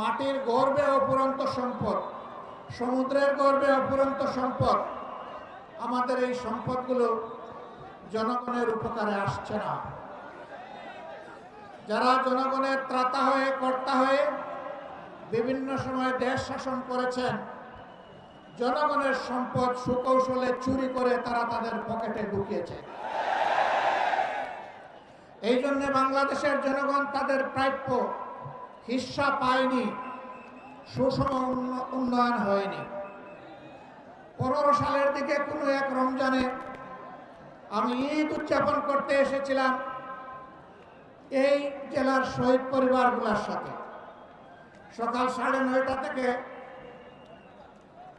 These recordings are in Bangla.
মাটির গর্বে অপুরন্ত সম্পদ, সমুদ্রের গর্বে অপুরন্ত সম্পদ, আমাদের এই সম্পদগুলো জনগণের উপকারে আসছে না। যারা জনগণের ত্রাতা হয়ে, কর্তা হয়ে বিভিন্ন সময় দেশ শাসন করেছেন, জনগণের সম্পদ সুকৌশলে চুরি করে তারা তাদের পকেটে ঢুকিয়েছে। এই জন্য বাংলাদেশের জনগণ তাদের প্রাপ্য হিস্সা পায়নি উন্ন- উন্নয়ন হয়নি। পনেরো সালের দিকে কোনো এক রমজানে আমি ঈদ উদযাপন করতে এসেছিলাম এই জেলার শহীদ পরিবারগুলোর সাথে। সকাল সাড়ে নয়টা থেকে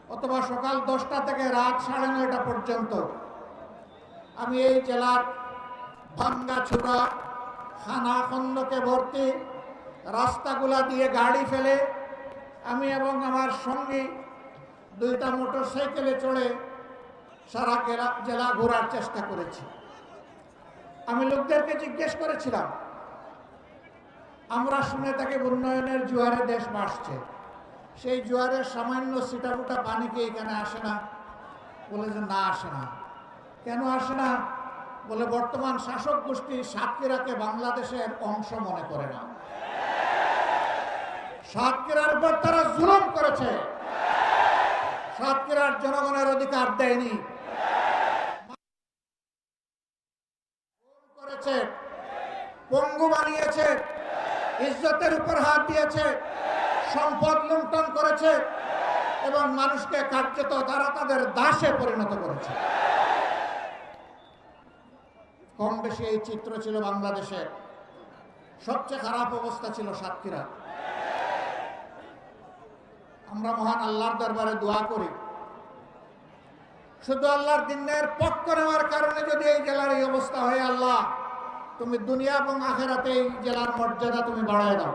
অথবা সকাল দশটা থেকে রাত সাড়ে নয়টা পর্যন্ত আমি এই জেলার ভাঙ্গা ছোড়া, খানা খন্দকে ভর্তি রাস্তাগুলা দিয়ে গাড়ি ফেলে আমি এবং আমার সঙ্গী দুইটা মোটর সাইকেলে চড়ে সারা জেলা ঘোরার চেষ্টা করেছি। আমি লোকদেরকে জিজ্ঞেস করেছিলাম, আমরা শুনে থাকি উন্নয়নের জোয়ারে দেশ বাসছে সেই জোয়ারের সামান্য সিটাফুটা পানি এখানে আসে না? বলে যে, না, আসে না। কেন আসে না? বলে, বর্তমান শাসক গোষ্ঠী সাতক্ষীরাকে বাংলাদেশের অংশ মনে করে না। সাতক্ষীরার উপর তারা জুলুম করেছে। সাতক্ষীরার জনগণের অধিকার দেয়নি। করেছে, পঙ্গু বানিয়েছে, ইজ্জতের উপর হাত দিয়েছে, সম্পদ লুণ্ঠন করেছে এবং মানুষকে কার্যত তারা তাদের দাসে পরিণত করেছে। কম বেশি এই চিত্র ছিল বাংলাদেশের সবচেয়ে খারাপ অবস্থা ছিল সাতক্ষীরা আমরা মহান আল্লাহর দরবারে দোয়া করি। শুধু আল্লাহর দিনের পক্ষ নেওয়ার কারণে যদি এই জেলার এই অবস্থা হয় আল্লাহ, তুমি দুনিয়া এবং আখেরাতে এই জেলার মর্যাদা তুমি বাড়ায় দাও।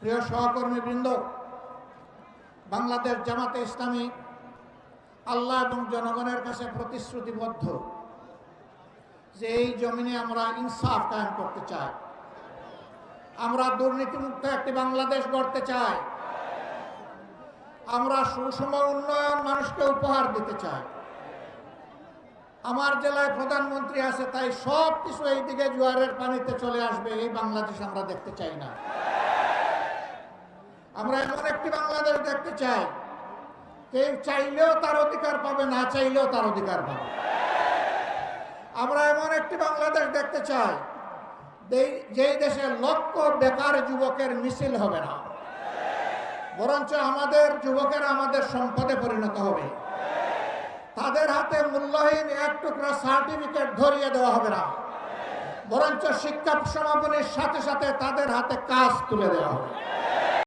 প্রিয় সহকর্মী বৃন্দ বাংলাদেশ জামাতে ইসলামী আল্লাহ এবং জনগণের কাছে প্রতিশ্রুতিবদ্ধ যে এই জমিনে আমরা ইনসাফ কায়েম করতে চাই। আমরা দুর্নীতিমুক্ত একটি বাংলাদেশ গড়তে চাই। আমরা সুষম উন্নয়ন মানুষকে উপহার দিতে চাই। আমার জেলায় প্রধানমন্ত্রী আছে, তাই সব কিছু এইদিকে জোয়ারের পানিতে চলে আসবে, এই বাংলাদেশ আমরা দেখতে চাই না। আমরা এমন একটি বাংলাদেশ দেখতে চাই, কেউ চাইলেও তার অধিকার পাবে, না চাইলেও তার অধিকার পাবে। আমরা এমন একটি বাংলাদেশ দেখতে চাই যেই দেশে লক্ষ বেকার যুবকের মিছিল হবে না, বরঞ্চ আমাদের যুবকেরা আমাদের সম্পদে পরিণত হবে। তাদের হাতে মূল্যহীন এক টুকরা সার্টিফিকেট ধরিয়ে দেওয়া হবে না, বরঞ্চ শিক্ষা সমাপনের সাথে সাথে তাদের হাতে কাজ তুলে দেওয়া হবে।